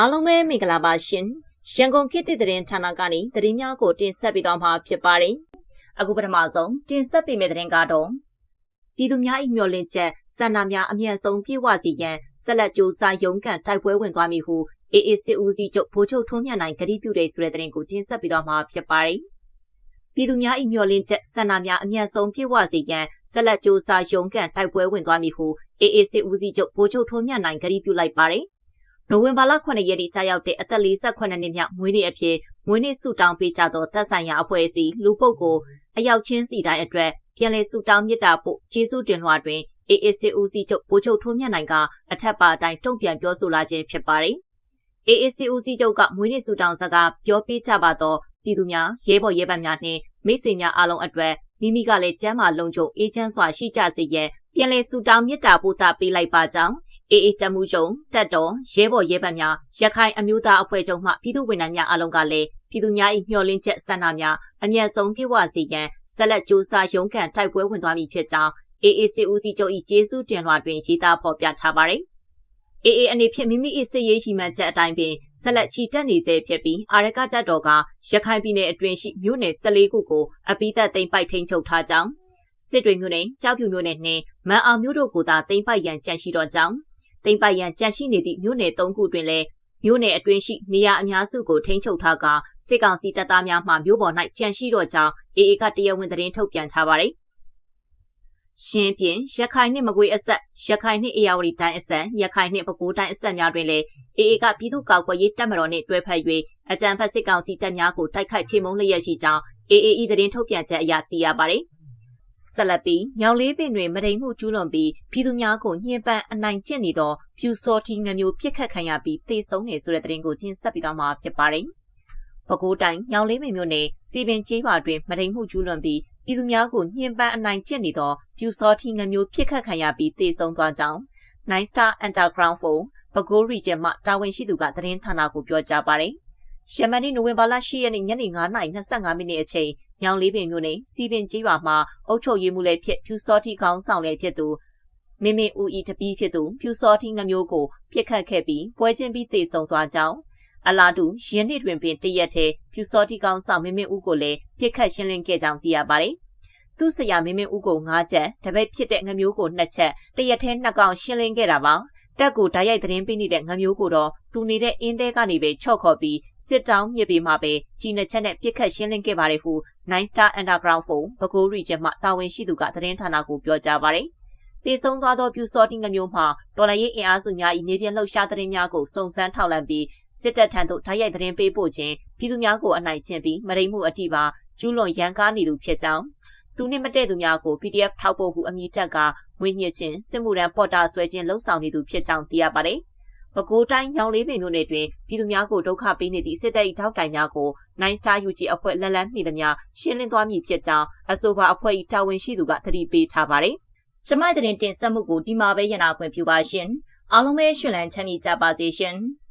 အားလုံးပဲမင်္ဂလာပါရှင်ရန်ကုန်ခေတ်သစ်သတင်းဌာနကနေသတင်းများကိုတင်ဆက်ပေးသွားမှာဖြစ်ပါတယ်အခုပထမဆုံးတင်ဆက်ပေးမယ့်သတင်းကတော့ပြည်သူများ၏မျှော်လင့်ချက်စန္ဒများအမြန်ဆုံးပြည့်ဝစေရန်ဆက်လက်ကြိုးစားရုန်းကန်တိုက်ပွဲဝင်သွားမည်ဟုအေအေစစ်ဦးစီးချုပ်ဗိုလ်ချုပ်ထွန်းမြတ်နိုင်ကတိပြုတဲ့ဆိုတဲ့သတင်းကိုတင်ဆက်ပေးသွားမှာဖြစ်ပါတယ်ပြည်သူများ၏မျှော်လင့်ချက်စန္ဒများအမြန်ဆုံးပြည့်ဝစေရန်ဆက်လက်ကြိုးစားရုန်းကန်တိုက်ပွဲဝင်သွားမည်ဟုအေအေစစ်ဦးစီးချုပ်ဗိုလ်ချုပ်ထွန်းမြတ်နိုင်ကတိပြုလိုက်ပါတယ် နိုဝင်ဘာလ9ရက်နေ့ကြာရောက်တဲ့အသက်48နှစ်မြောက်မွေးနေ့အဖြစ်မွေးနေ့ဆုတောင်းပေးကြသောသက်ဆိုင်ရာအဖွဲ့အစည်းလူပုဂ္ဂိုလ်အယောက်ချင်းစီတိုင်းအတွက်ပြန်လည်ဆုတောင်းမြတ်တာပို့ကျေးဇူးတင်လွှာတွင် AAC ဦးစီးချုပ်ဗိုလ်ချုပ်ထွန်းမြတ်နိုင်ကအထက်ပါအတိုင်းတုံ့ပြန်ပြောဆိုလာခြင်းဖြစ်ပါတယ်။ AAC ဦးစီးချုပ်ကမွေးနေ့ဆုတောင်းစကားပြောပေးကြပါတော့ပြည်သူများရဲဘော်ရဲဘက်များနှင့်မိတ်ဆွေများအားလုံးအတွက်မိမိကလည်းကျမ်းမာလုံးကျုံအေးချမ်းစွာရှိကြစေရန် ပြန်လည်ဆုတောင်းမြတ်တာပို့တာပေးလိုက်ပါကြောင်းအေအေတမှုချုပ်တက်တော်ရဲဘော်ရဲဘက်များရခိုင်အမျိုးသားအဖွဲ့ချုပ်မှပြည်သူဝန်ထမ်းများအားလုံးကလည်းပြည်သူများ၏မျှော်လင့်ချက်ဆန္ဒများအမျက်ဆုံးပြည့်ဝစေရန်ဆက်လက်ကြိုးစားရုန်းကန်တိုက်ပွဲဝင်သွားမည်ဖြစ်ကြောင်း AAC ဦးစီးချုပ်၏ကျေးဇူးတင်လွှာတွင်ရေးသားဖော်ပြထားပါသည်။ AA အနေဖြင့်မိမိ၏စစ်ရေးရှိမှန်ချက်အတိုင်းပင်ဆက်လက်ချီတက်နေစေဖြစ်ပြီးအာရကတပ်တော်ကရခိုင်ပြည်နယ်အတွင်းရှိမြို့နယ်14ခုကိုအပိသက်သိမ်းပိုက်ထိန်းချုပ်ထားကြောင်း စစ်တွေမြို့နယ်ကြောက်ဖြူမြို့နယ်နှင့်မန်အောင်မြို့တို့ကိုသာသိမ်းပိုက်ရန်ကြံရှိတော့ကြောင်းသိမ်းပိုက်ရန်ကြံရှိနေသည့်မြို့နယ်၃ခုတွင်လည်းမြို့နယ်အတွင်းရှိနေရာအများစုကိုထိန်းချုပ်ထားကစစ်ကောင်စီတပ်သားများမှမြို့ပေါ်၌ကြံရှိတော့ကြောင်းအေအေကတရားဝင်သတင်းထုတ်ပြန်ထားပါတယ်။ရှင်းပြင်ရခိုင်နှင့်မကွေးအဆက်ရခိုင်နှင့်အေရဝတီတိုင်းအဆက်ရခိုင်နှင့်ပဲခူးတိုင်းအဆက်များတွင်လည်းအေအေကပြည်သူ့ကောက်ကွယ်ရေးတပ်မတော်နှင့်တွဲဖက်၍အကြံဖက်စစ်ကောင်စီတပ်များကိုတိုက်ခိုက်ချေမှုန်းလျက်ရှိကြောင်းအေအေဤသတင်းထုတ်ပြန်ချက်အရသိရပါတယ်။ ဆက်လက်ပြီးညောင်လေးပင်တွင်မတိမ်မှုကျူးလွန်ပြီးပြည်သူများကိုညှဉ်းပန်းအနိုင်ကျင့်နေသောဖြူစောတီငမျိုးပြစ်ခတ်ခံရပြီးတေဆုံးနေဆိုတဲ့သတင်းကိုတင်ဆက်ပြီးတော့မှာဖြစ်ပါတယ်။ပဲခူးတိုင်းညောင်လေးပင်မြို့နယ်စီပင်ကျေးရွာတွင်မတိမ်မှုကျူးလွန်ပြီးပြည်သူများကိုညှဉ်းပန်းအနိုင်ကျင့်နေသောဖြူစောတီငမျိုးပြစ်ခတ်ခံရပြီးတေဆုံးသွားကြောင်း Nine Star Underground Phone ပဲခူး region မှတာဝန်ရှိသူကသတင်းဌာနကိုပြောကြားပါတယ်။ရှမန်နီနိုဝင်ဘာလ10ရက်နေ့ညနေ9:25မိနစ်အချိန် ညောင်လေးပင်မြို့နယ်စီပင်ကြီးရွာမှာအုပ်ချုပ်ရေးမှုလည်းဖြစ်ဖြူစောတိကောင်းဆောင်လည်းဖြစ်သူမင်းမင်းဦးဤတပီးဖြစ်သူဖြူစောတိငမျိုးကိုပြစ်ခတ်ခဲ့ပြီးပွဲချင်းပြီးတေဆုံသွားကြောင်းအလာတူရင်းနှစ်တွင်ပင်တရက်ထဲဖြူစောတိကောင်းဆောင်မင်းမင်းဦးကိုလည်းပြစ်ခတ်ရှင်းလင်းခဲ့ကြောင်းသိရပါတယ်သူ့ဆရာမင်းမင်းဦးကို၅ချက်တပိတ်ဖြစ်တဲ့ငမျိုးကို၂ချက်တရက်ထဲနှစ်ကောင်ရှင်းလင်းခဲ့တာပါ တက်ကိုဓာတ်ရိုက်သတင်းပေးနေတဲ့ငမျိုးကိုတော့သူနေတဲ့အင်းတဲကနေပဲချော့ခေါ်ပြီးစစ်တောင်းမြစ်ပြီးမှပဲကြီးနှစ်ချက်နဲ့ပြစ်ခတ်ရှင်းလင်းခဲ့ပါတယ်ဟု Nine Star Underground Phone ဘကိုးရီကျမှတာဝန်ရှိသူကသတင်းဌာနကိုပြောကြားပါတယ်။တည်ဆုံသွားသောပြူစောတိငမျိုးမှာတော်လိုင်းရေးအင်အားစုများ၏မြေပြင်လှုပ်ရှားသတင်းများကိုစုံစမ်းထောက်လှမ်းပြီးစစ်တပ်ထံသို့ဓာတ်ရိုက်သတင်းပေးပို့ခြင်းပြည်သူများကိုအနိုင်ကျင့်ပြီးမရိမှုအတိပါကျူးလွန်ရန်ကားနေသူဖြစ်ကြောင်းသူနှင့်မတည့်သူများကို PDF ထောက်ပို့ဟုအမည်တက်က ငွေညှစ်ခြင်းစစ်မှုရန်ပေါ်တာဆွဲခြင်းလှုံ့ဆော်နေသူဖြစ်ကြောင်းသိရပါတယ်။ပဲခူးတိုင်းညောင်လေးပင်မြို့နယ်တွင်ပြည်သူများကိုဒုက္ခပေးနေသည့်စစ်တပ်၏ထောက်တိုင်များကို Nine Star UG အဖွဲ့လက်လန်းမိသမျှရှင်းလင်းသွားမည်ဖြစ်ကြောင်းအဆိုပါအဖွဲ့၏တာဝန်ရှိသူကသတိပေးထားပါတယ်။ကျမတဲ့တင်ဆက်မှုကိုဒီမှာပဲရနာခွင့်ပြုပါရှင်။အားလုံးပဲရှင်လန်းချမ်းမြေ့ကြပါစေရှင်။